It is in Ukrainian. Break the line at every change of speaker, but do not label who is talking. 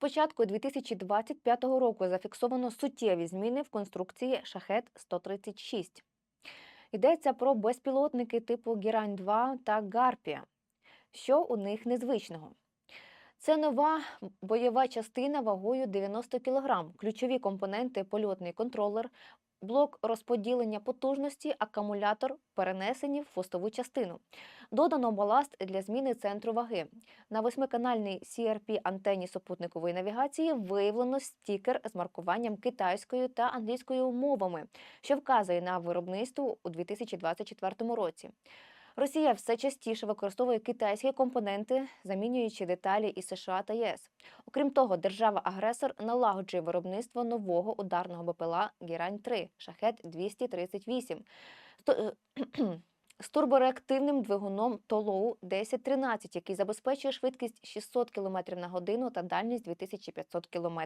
початку 2025 року зафіксовано суттєві зміни в конструкції шахет 136 Йдеться про безпілотники типу Гірань 2 та Гарпія. Що у них незвичного? Це нова бойова частина вагою 90 кг, ключові компоненти польотний контролер, блок розподілення потужності, акумулятор перенесені в хвостову частину. Додано баласт для зміни центру ваги. На восьмиканальній CRP антенні супутникової навігації виявлено стікер з маркуванням китайською та англійською мовами, що вказує на виробництво у 2024 році. Росія все частіше використовує китайські компоненти, замінюючи деталі із США та ЄС. Окрім того, держава-агресор налагоджує виробництво нового ударного БПЛА Гірань-3 Шахет 238 Сто- е, з турбореактивним двигуном Толоу 1013, який забезпечує швидкість 600 км на годину та дальність 2500 км.